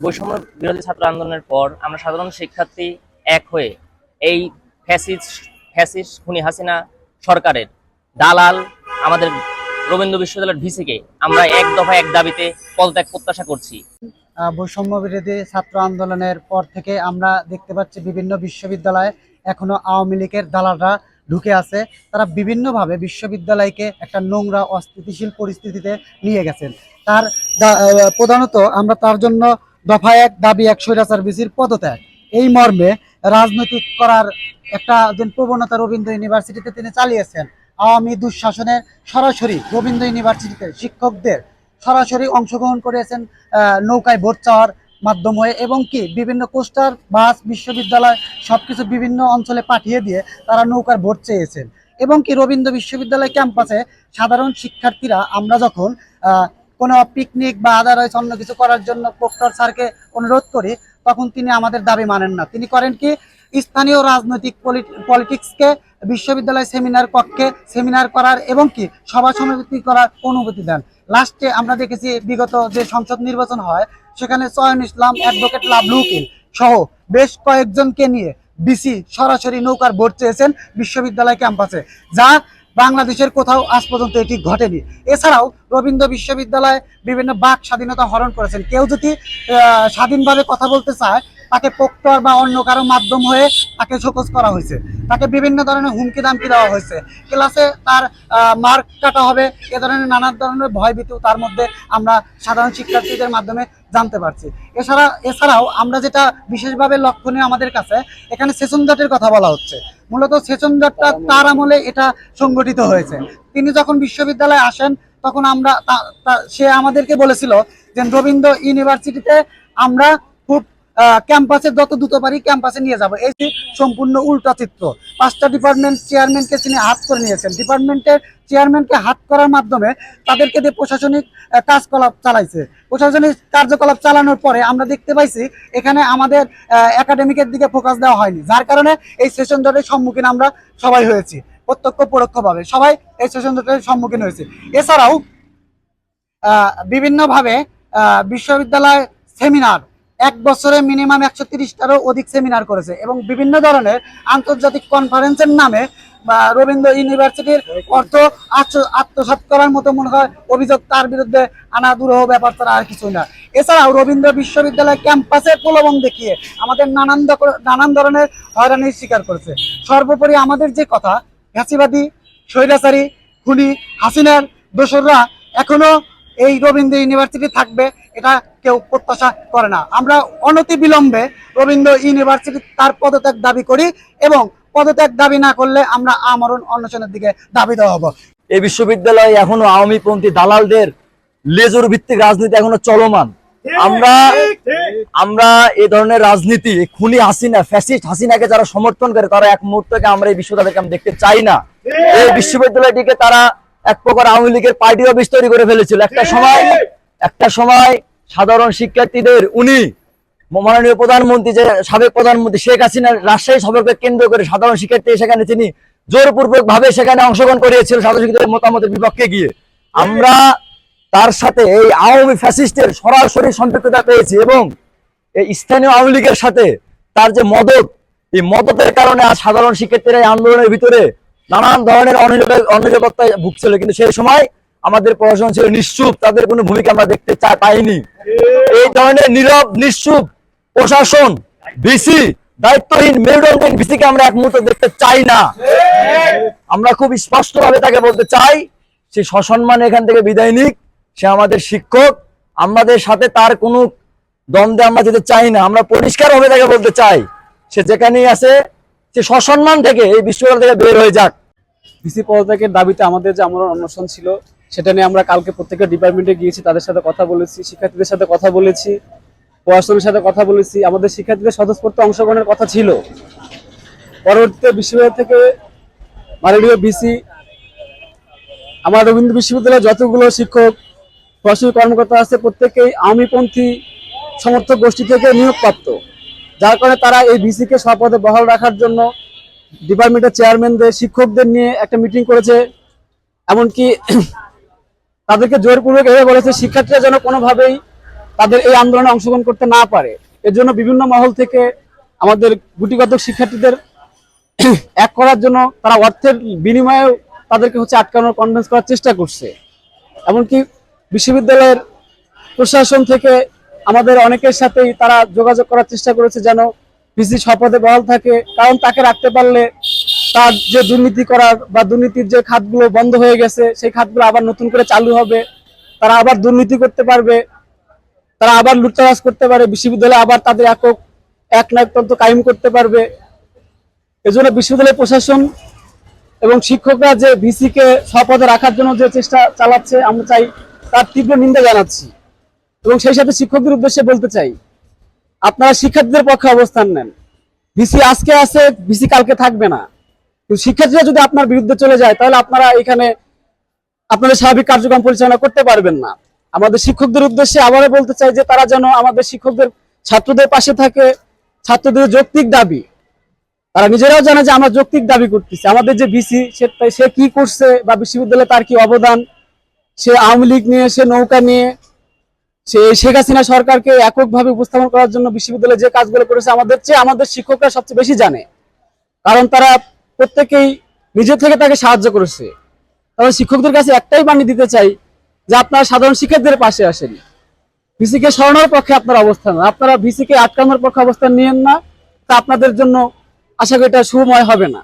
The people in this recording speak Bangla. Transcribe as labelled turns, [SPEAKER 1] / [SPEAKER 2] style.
[SPEAKER 1] বৈষম্য বিরোধী ছাত্র আন্দোলনের পর আমরা সাধারণ শিক্ষার্থী এক হয়ে এই ফ্যাসিস ফ্যাসিস খুনি হাসিনা সরকারের দালাল আমাদের রবীন্দ্র বিশ্ববিদ্যালয়ের ভিসিকে আমরা এক দফা এক দাবিতে পদত্যাগ প্রত্যাশা করছি।
[SPEAKER 2] আহ, বৈষম্য বিরোধী ছাত্র আন্দোলনের পর থেকে আমরা দেখতে পাচ্ছি বিভিন্ন বিশ্ববিদ্যালয়ে এখনও আওয়ামী লীগের দালালরা ঢুকে আছে, তারা বিভিন্নভাবে বিশ্ববিদ্যালয়কে একটা নোংরা, অস্থিতিশীল পরিস্থিতিতে নিয়ে গেছেন। তার প্রধানত আমরা তার জন্য দফা এক দাবি এক স্বৈরাচার বিসির পদত্যাগ। এই মর্মে রাজনৈতিক করার একটা প্রবণতা রবীন্দ্র ইউনিভার্সিটিতে তিনি চালিয়েছেন। আওয়ামী দুঃশাসনের সরাসরি রবীন্দ্র ইউনিভার্সিটিতে শিক্ষকদের সরাসরি অংশগ্রহণ করেছেন নৌকায় ভোট চাওয়ার মাধ্যম হয়ে এবং কি বিভিন্ন কোস্টার, বাস, বিশ্ববিদ্যালয় সবকিছু বিভিন্ন অঞ্চলে পাঠিয়ে দিয়ে তারা নৌকার ভোট চেয়েছেন। এবং কি রবীন্দ্র বিশ্ববিদ্যালয় ক্যাম্পাসে সাধারণ শিক্ষার্থীরা আমরা যখন কোনো পিকনিক বা আদারওয়াইজ অন্য কিছু করার জন্য প্রক্টর স্যারকে অনুরোধ করি, তখন তিনি আমাদের দাবি মানেন না। তিনি করেন কি স্থানীয় রাজনৈতিক পলিটিক্সকে বিশ্ববিদ্যালয় সেমিনার কক্ষে সেমিনার করার এবং কি সভা সমিতি করার অনুমতি দেন। লাস্টে আমরা দেখেছি বিগত যে সংসদ নির্বাচন হয়, সেখানে চয়ন ইসলাম অ্যাডভোকেট লাভলু উকিল সহ বেশ কয়েকজনকে নিয়ে বিসি সরাসরি নৌকার ভোট চেয়েছেন বিশ্ববিদ্যালয় ক্যাম্পাসে, যা বাংলাদেশের কোথাও আজ পর্যন্ত এটি ঘটেনি। এছাড়াও রবীন্দ্র বিশ্ববিদ্যালয়ে বিভিন্ন বাক স্বাধীনতা হরণ করেছেন। কেউ যদি স্বাধীনভাবে কথা বলতে চায় তাকে প্রক্টর বা অন্য কারও মাধ্যম হয়ে তাকে শোকজ করা হয়েছে। তাকে বিভিন্ন ধরনের হুমকি দামকি দেওয়া হয়েছে। ক্লাসে তার মার্ক কাটা হবে, এ ধরনের নানা ধরনের ভয় ভীতিও তার মধ্যে আমরা সাধারণ শিক্ষার্থীদের মাধ্যমে জানতে পারছি। এছাড়া, এছাড়াও আমরা যেটা বিশেষভাবে লক্ষণীয় আমাদের কাছে, এখানে সেশন জটের কথা বলা হচ্ছে। মূলত সেশন জটটা তার আমলে এটা সংগঠিত হয়েছে। তিনি যখন বিশ্ববিদ্যালয়ে আসেন, তখন আমরা সে আমাদেরকে বলেছিল যে রবীন্দ্র ইউনিভার্সিটিতে আমরা ক্যাম্পাসে যত দ্রুত পারি ক্যাম্পাসে নিয়ে যাব। এই সম্পূর্ণ উল্টা চিত্র। পাঁচটা ডিপার্টমেন্ট চেয়ারম্যানকে তিনি হাত করে নিয়েছেন। ডিপার্টমেন্টের চেয়ারম্যানকে হাত করার মাধ্যমে তাদেরকে দিয়ে প্রশাসনিক কাজকলাপ চালাইছে। প্রশাসনিক কার্যকলাপ চালানোর পরে আমরা দেখতে পাইছি, এখানে আমাদের একাডেমিকের দিকে ফোকাস দেওয়া হয়নি। যার কারণে এই সেশন জটের সম্মুখীন আমরা সবাই হয়েছি, প্রত্যক্ষ পরোক্ষভাবে। সবাই এই সেশন জটের সম্মুখীন হয়েছে। এছাড়াও বিভিন্নভাবে বিশ্ববিদ্যালয় সেমিনার এক বছরে মিনিমাম একশো তিরিশটারও অধিক সেমিনার করেছে এবং বিভিন্ন ধরনের আন্তর্জাতিক কনফারেন্সের নামে বা রবীন্দ্র ইউনিভার্সিটির অর্থ আত্ম- আত্মসাৎ করার মতো মনে হয় অভিযোগ তার বিরুদ্ধে আনা দুরহ ব্যাপার তারা আর কিছুই না। এছাড়াও রবীন্দ্র বিশ্ববিদ্যালয় ক্যাম্পাসে প্রলোভন দেখিয়ে আমাদের নানান নানান ধরনের হয়রানির শিকার করেছে। সর্বোপরি আমাদের যে কথা ঘাসিবাদী স্বৈরাচারী, খুনি, হাসিনার দোসররা এখনও এই রবীন্দ্র ইউনিভার্সিটি থাকবে এটা কেউ প্রত্যাশা করে না। আমরা অনতি বিলম্বে রবীন্দ্র ইউনিভার্সিটি তার পদত্যাগ দাবি করি এবং পদত্যাগ দাবি না করলে আমরা আমরণ অন্বেষণের দিকে দাবি দেওয়া হব।
[SPEAKER 3] এই বিশ্ববিদ্যালয়ে এখনও আওয়ামী পন্থী দালালদের লেজুর ভিত্তিক রাজনীতি এখনও চলমান। আমরা আমরা এই ধরনের রাজনীতি খুনি হাসিনা ফ্যাসিস্ট হাসিনাকে যারা সমর্থন করে তারা এক মুহূর্তকে আমরা এই বিশ্ববিদ্যালয়কে আমরা দেখতে চাই না। এই বিশ্ববিদ্যালয়টিকে তারা এক প্রকার আওয়ামী লীগের পার্টি অফিস তৈরি করে ফেলেছিল। একটা সময় একটা সময় সাধারণ শিক্ষার্থীদের উনি মাননীয় প্রধানমন্ত্রী যে সাবেক প্রধানমন্ত্রী শেখ হাসিনার রাজশাহী সফরকে কেন্দ্র করে সাধারণ শিক্ষার্থী সেখানে তিনি জোরপূর্বক ভাবে সেখানে অংশগ্রহণ করিয়েছিল সাধারণ শিক্ষার্থীদের মতামতের বিপক্ষে গিয়ে। আমরা তার সাথে এই আওয়ামী ফ্যাসিস্টের সরাসরি সম্পৃক্ততা পেয়েছি এবং এই স্থানীয় আওয়ামী লীগের সাথে তার যে মদত এই মদতের কারণে সাধারণ শিক্ষার্থীরা এই আন্দোলনের ভিতরে নানান ধরনের অনিরাপত্তায় ভুগছিল, কিন্তু সেই সময় আমাদের প্রশাসন ছিল নিশ্চুপ, তাদের কোনো ভূমিকা আমরা দেখতে পাইনি। এই ধরনের নীরব, নিশ্চুপ প্রশাসন বিসি দায়িত্বহীন মেরুদণ্ডহীন বিসিকে আমরা এক মুহূর্ত দেখতে চাই না। আমরা খুব স্পষ্টভাবে তাকে বলতে চাই, সে সসম্মানে এখান থেকে বিদায় নিক, সে আমাদের শিক্ষক, আমাদের সাথে তার কোনো দ্বন্দ্বে আমরা যেতে চাই না। আমরা পরিষ্কার ভাবে তাকে বলতে চাই, সে যেখানেই আছে সে সসম্মান থেকে এই বিশ্ববিদ্যালয় থেকে বের হয়ে যাক।
[SPEAKER 4] ভিসি পদত্যাগের দাবিতে আমাদের যে আমরণ অনশন ছিল, সেটা নিয়ে আমরা কালকে প্রত্যেকের ডিপার্টমেন্টে গিয়েছি, তাদের সাথে কথা বলেছি, শিক্ষার্থীদের সাথে কথা বলেছি প্রশাসনের সাথে কথা বলেছি, আমাদের শিক্ষার্থীদের স্বতঃস্ফূর্ত অংশগ্রহণের কথা ছিল। পরবর্তীতে বিশ্ববিদ্যালয় থেকে মাননীয় বিসি আমার রবীন্দ্র বিশ্ববিদ্যালয়ে যতগুলো শিক্ষক, প্রশাসনিক কর্মকর্তা আছে, প্রত্যেকেই আওয়ামীপন্থী সমর্থক গোষ্ঠী থেকে নিয়োগপ্রাপ্ত। যার কারণে তারা এই ভিসিকে স্বপদে বহাল রাখার জন্য ডিপার্টমেন্টের চেয়ারম্যানদের, শিক্ষকদের নিয়ে একটা মিটিং করেছে। এমনকি তাদেরকে জোরপূর্বক এভাবে বলেছে, শিক্ষার্থীরা যেন কোনোভাবেই তাদের এই আন্দোলনে অংশগ্রহণ করতে না পারে। এর জন্য বিভিন্ন মহল থেকে আমাদের গুটিগত শিক্ষার্থীদের এক করার জন্য তারা অর্থের বিনিময়েও তাদেরকে হচ্ছে আটকানোর কনভিন্স করার চেষ্টা করছে। এমনকি বিশ্ববিদ্যালয়ের প্রশাসন থেকে আমাদের অনেকের সাথেই তারা যোগাযোগ করার চেষ্টা করেছে যেন ভিসি শপথে বহাল থাকে, কারণ তাকে রাখতে পারলে তার যে দুর্নীতি করার বা দুর্নীতির যে খাতগুলো বন্ধ হয়ে গেছে, সেই খাতগুলো আবার নতুন করে চালু হবে। তারা আবার দুর্নীতি করতে পারবে, তারা আবার লুটতরাজ করতে পারে, বিশ্ববিদ্যালয়ে আবার তাদের একক, এক নায়কতন্ত্র কায়েম করতে পারবে। এজন্য বিশ্ববিদ্যালয় প্রশাসন এবং শিক্ষকরা যে ভিসি সপদে রাখার জন্য যে চেষ্টা চালাচ্ছে, আমরা চাই তার তীব্র নিন্দা জানাচ্ছি। এবং সেই সাথে শিক্ষকদের উদ্দেশ্যে বলতে চাই, আপনারা শিক্ষার্থীদের পক্ষে অবস্থান নেন। ভিসি আজকে আছে, ভিসি কালকে থাকবে না। কিন্তু শিক্ষার্থীরা যদি আপনার বিরুদ্ধে চলে যায়, তাহলে আপনারা এখানে আপনাদের স্বাভাবিক কার্যক্রম পরিচালনা করতে পারবেন না। আমাদের শিক্ষকদের উদ্দেশ্যে আবারও বলতে চাই যে, তারা যেন আমাদের শিক্ষকদের, ছাত্রদের পাশে থাকে। ছাত্রদের যৌক্তিক দাবি, তারা নিজেরাও জানে যে আমরা যৌক্তিক দাবি করতেছি। আমাদের যে বিসি সে সে কি করছে বা বিশ্ববিদ্যালয়ে তার কি অবদান? সে আওয়ামী লীগ নিয়ে, সে নৌকা নিয়ে সে শেখ হাসিনা সরকারকে এককভাবে উপস্থাপন করার জন্য বিশ্ববিদ্যালয়ে যে কাজগুলো করেছে আমাদের চেয়ে আমাদের শিক্ষকরা সবচেয়ে বেশি জানে। কারণ তারা প্রত্যেকেই নিজে থেকে তাকে সাহায্য করেছে। তবে শিক্ষকদের কাছে একটাই বাণী দিতে চাই যে আপনারা সাধারণ শিক্ষকদের পাশে আসেন। ভিসিকে সরানোর পক্ষে আপনার অবস্থান। আপনারা ভিসিকে আটকানোর পক্ষে অবস্থান নিয়েন না। তা আপনাদের জন্য আশা করি এটা শুভময় হবে না।